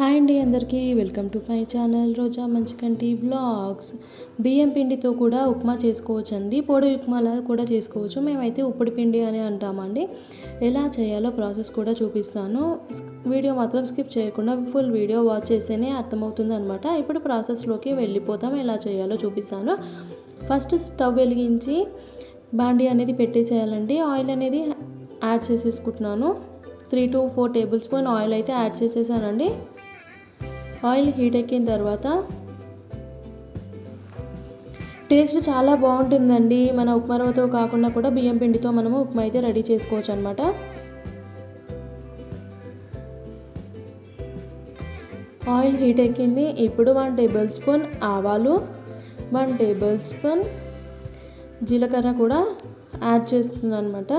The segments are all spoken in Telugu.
హాయ్ అండి అందరికీ welcome to my channel Roja Manchikanti blogs. బియ్యం పిండితో కూడా ఉప్మా చేసుకోవచ్చు అండి పొడి ఉప్మాలా కూడా చేసుకోవచ్చు. మేమైతే ఉప్పుడు పిండి అని అంటామండి. ఎలా చేయాలో ప్రాసెస్ కూడా చూపిస్తాను. వీడియో మాత్రం స్కిప్ చేయకుండా ఫుల్ వీడియో వాచ్ చేస్తేనే అర్థమవుతుంది అనమాట ఇప్పుడు ప్రాసెస్లోకి వెళ్ళిపోతాం. ఎలా చేయాలో చూపిస్తాను. ఫస్ట్ స్టవ్ వెలిగించి బాండీ అనేది పెట్టేసేయాలండి. ఆయిల్ అనేది యాడ్ చేసేసుకుంటున్నాను. Three to four table spoon oil అయితే యాడ్ చేసేసానండి. ఆయిల్ హీట్ ఎక్కిన తర్వాత టేస్ట్ చాలా బాగుంటుందండి. మన ఉప్మా రవ్వతో కాకుండా కూడా బియ్యం పిండితో మనము ఉప్మా అయితే రెడీ చేసుకోవచ్చు అనమాట ఆయిల్ హీట్ ఎక్కింది. ఇప్పుడు వన్ టేబుల్ స్పూన్ ఆవాలు వన్ టేబుల్ స్పూన్ జీలకర్ర కూడా యాడ్ చేస్తున్నాను అనమాట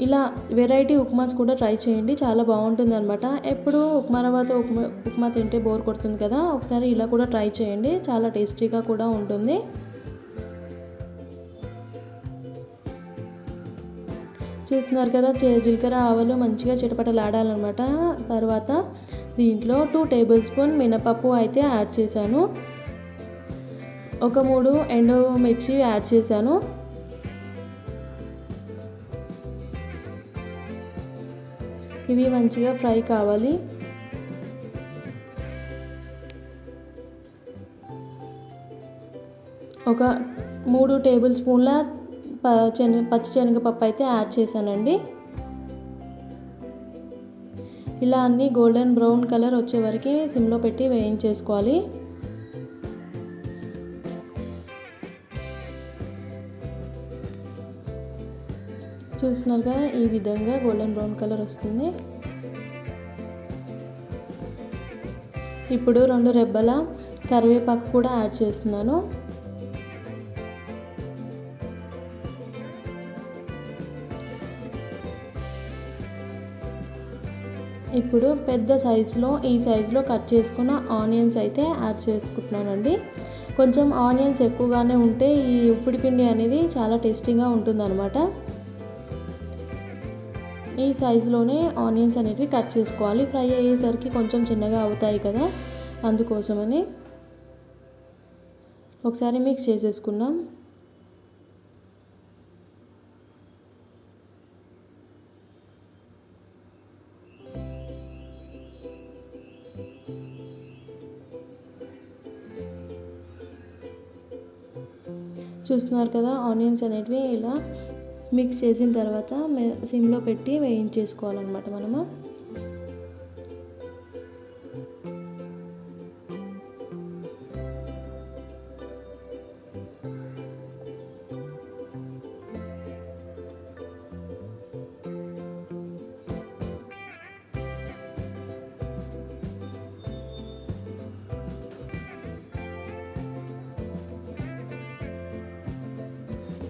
ఇలా వెరైటీ ఉప్మాస్ కూడా ట్రై చేయండి చాలా బాగుంటుంది అనమాట ఎప్పుడు ఉప్మా రవ్వతో ఉప్మా ఉప్మా తింటే బోర్ కొడుతుంది కదా ఒకసారి ఇలా కూడా ట్రై చేయండి చాలా టేస్టీగా కూడా ఉంటుంది. చూస్తున్నారు కదా జీలకర్ర ఆవలు మంచిగా చిటపటలాడాలన్నమాట. తర్వాత దీంట్లో టూ టేబుల్ స్పూన్ మినపప్పు అయితే యాడ్ చేశాను. ఒక మూడు ఎండు మిర్చి యాడ్ చేశాను. ఇవి మంచిగా ఫ్రై కావాలి. ఒక మూడు టేబుల్ స్పూన్ల శనగ పచ్చి శనగపప్పు అయితే యాడ్ చేశానండి. ఇలా అన్నీ గోల్డెన్ బ్రౌన్ కలర్ వచ్చే వరకు సిమ్లో పెట్టి వేయించేసుకోవాలి. చూసినారుగా ఈ విధంగా గోల్డెన్ బ్రౌన్ కలర్ వస్తుంది. ఇప్పుడు రెండు రెబ్బల కరివేపాకు కూడా యాడ్ చేస్తున్నాను. ఇప్పుడు పెద్ద సైజులో ఈ సైజులో కట్ చేసుకున్న ఆనియన్స్ అయితే యాడ్ చేసుకుంటున్నానండి. కొంచెం ఆనియన్స్ ఎక్కువగానే ఉంటే ఈ ఉప్పిడి పిండి అనేది చాలా టేస్టీగా ఉంటుందన్నమాట. ఈ సైజులోనే ఆనియన్స్ అనేవి కట్ చేసుకోవాలి. ఫ్రై అయ్యేసరికి కొంచెం చిన్నగా అవుతాయి కదా అందుకోసమని ఒకసారి మిక్స్ చేసేసుకున్నాం చూస్తున్నారు కదా ఆనియన్స్ అనేటివి ఇలా మిక్స్ చేసిన తర్వాత సిమ్లో పెట్టి వేయించేసుకోవాలన్నమాట మనము.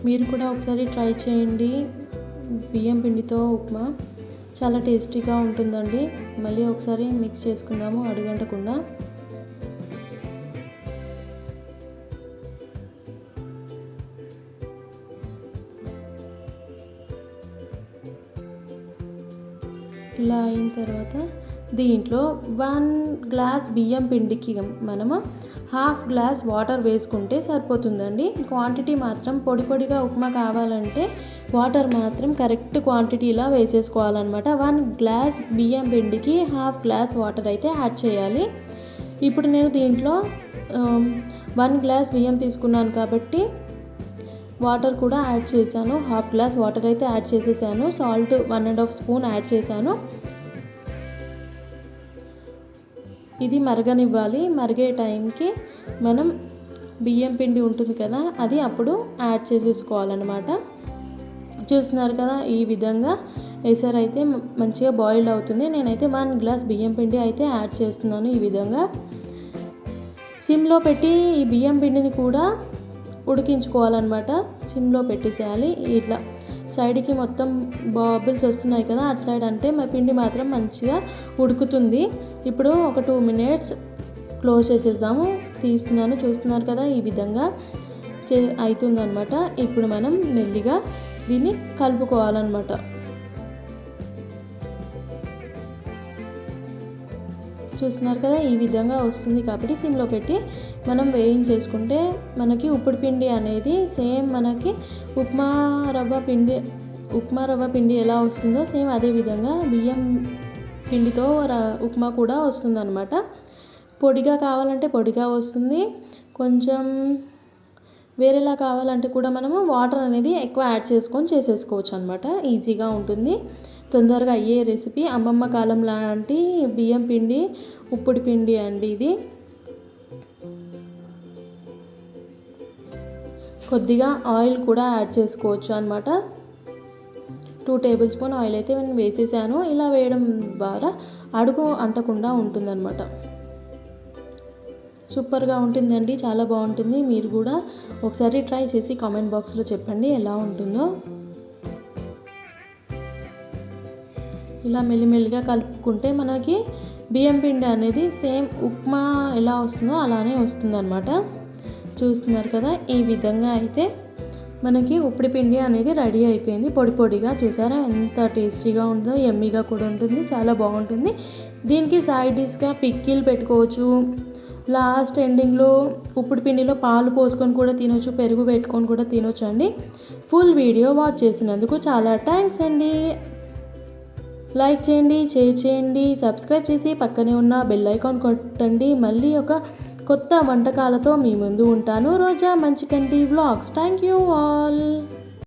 మీరు కూడా ఒకసారి ట్రై చేయండి. బియ్యం పిండితో ఉప్మా. చాలా టేస్టీగా ఉంటుందండి. మళ్ళీ ఒకసారి మిక్స్ చేసుకుందాము అడుగంటకుండా. ఇలా అయిన తర్వాత దీంట్లో వన్ గ్లాస్ బియ్యం పిండికి మనము హాఫ్ గ్లాస్ వాటర్ వేసుకుంటే సరిపోతుందండి. క్వాంటిటీ మాత్రం పొడి పొడిగా ఉప్మా కావాలంటే వాటర్ మాత్రం కరెక్ట్ క్వాంటిటీలా వేసేసుకోవాలన్నమాట. వన్ గ్లాస్ బియ్యం పిండికి హాఫ్ గ్లాస్ వాటర్ అయితే యాడ్ చేయాలి. ఇప్పుడు నేను దీంట్లో వన్ గ్లాస్ బియ్యం తీసుకున్నాను కాబట్టి వాటర్ కూడా యాడ్ చేశాను. హాఫ్ గ్లాస్ వాటర్ అయితే యాడ్ చేసేసాను. Salt one and half spoon add చేశాను. ఇది మరగనివ్వాలి. మరిగే టైంకి మనం బియ్యం పిండి ఉంటుంది కదా అది అప్పుడు యాడ్ చేసేసుకోవాలన్నమాట. చూస్తున్నారు కదా ఈ విధంగా ఎసర్ అయితే మంచిగా బాయిల్డ్ అవుతుంది. నేనైతే వన్ గ్లాస్ బియ్యం పిండి అయితే యాడ్ చేస్తున్నాను ఈ విధంగా. సిమ్లో పెట్టి ఈ బియ్యం పిండిని కూడా ఉడికించుకోవాలన్నమాట. సిమ్లో పెట్టేసేయాలి. ఇట్లా సైడ్కి మొత్తం బాబుల్స్ వస్తున్నాయి కదా అటు సైడ్ అంటే మా పిండి మాత్రం మంచిగా ఉడుకుతుంది. ఇప్పుడు ఒక టూ మినిట్స్ క్లోజ్ చేసేద్దాము. తీస్తున్నాను చూస్తున్నారు కదా ఈ విధంగా చే అవుతుందనమాట ఇప్పుడు మనం మెల్లిగా దీన్ని కలుపుకోవాలన్నమాట. చూస్తున్నారు కదా ఈ విధంగా వస్తుంది కాబట్టి సిమ్లో పెట్టి మనం వేయించేసుకుంటే మనకి ఉప్పుడు పిండి అనేది సేమ్ మనకి ఉప్మా రవ్వ పిండి ఉప్మా రవ్వ పిండి ఎలా వస్తుందో సేమ్ అదే విధంగా బియ్యం పిండితో ఉప్మా కూడా వస్తుందన్నమాట. పొడిగా కావాలంటే పొడిగా వస్తుంది. కొంచెం వేరేలా కావాలంటే కూడా మనము వాటర్ అనేది ఎక్కువ యాడ్ చేసుకొని చేసేసుకోవచ్చు అనమాట ఈజీగా ఉంటుంది. తొందరగా అయ్యే రెసిపీ అమ్మమ్మ కాలం లాంటి బియ్యం పిండి ఉప్పుడు పిండి అండి ఇది. కొద్దిగా ఆయిల్ కూడా యాడ్ చేసుకోవచ్చు అనమాట టూ టేబుల్ స్పూన్ ఆయిల్ అయితే నేను వేసేసాను. ఇలా వేయడం ద్వారా అడుగు అంటకుండా ఉంటుందన్నమాట. సూపర్గా ఉంటుందండి చాలా బాగుంటుంది. మీరు కూడా ఒకసారి ట్రై చేసి కామెంట్ బాక్స్లో చెప్పండి ఎలా ఉంటుందో. ఇలా మెల్లిమెల్లిగా కలుపుకుంటే మనకి బియ్యం పిండి అనేది సేమ్ ఉప్మా ఎలా వస్తుందో అలానే వస్తుందన్నమాట. చూస్తున్నారు కదా ఈ విధంగా అయితే మనకి ఉప్పుడు పిండి అనేది రెడీ అయిపోయింది. పొడి పొడిగా చూసారా ఎంత టేస్టీగా ఉందో ఎమ్మీగా కూడా ఉంటుంది చాలా బాగుంటుంది. దీనికి సైడ్ డిష్గా పిక్కిల్ పెట్టుకోవచ్చు. లాస్ట్ ఎండింగ్లో ఉప్పుడు పిండిలో పాలు పోసుకొని కూడా తినొచ్చు పెరుగు పెట్టుకొని కూడా తినొచ్చు అండి ఫుల్ వీడియో వాచ్ చేసినందుకు చాలా థ్యాంక్స్ అండి. లైక్ చేయండి షేర్ చేయండి సబ్స్క్రైబ్ చేసి పక్కనే ఉన్న బెల్ ఐకాన్ కొట్టండి. మళ్ళీ ఒక కొత్త వంటకాలతో మీ ముందు ఉంటాను. Roja Manchikanti vlogs thank you all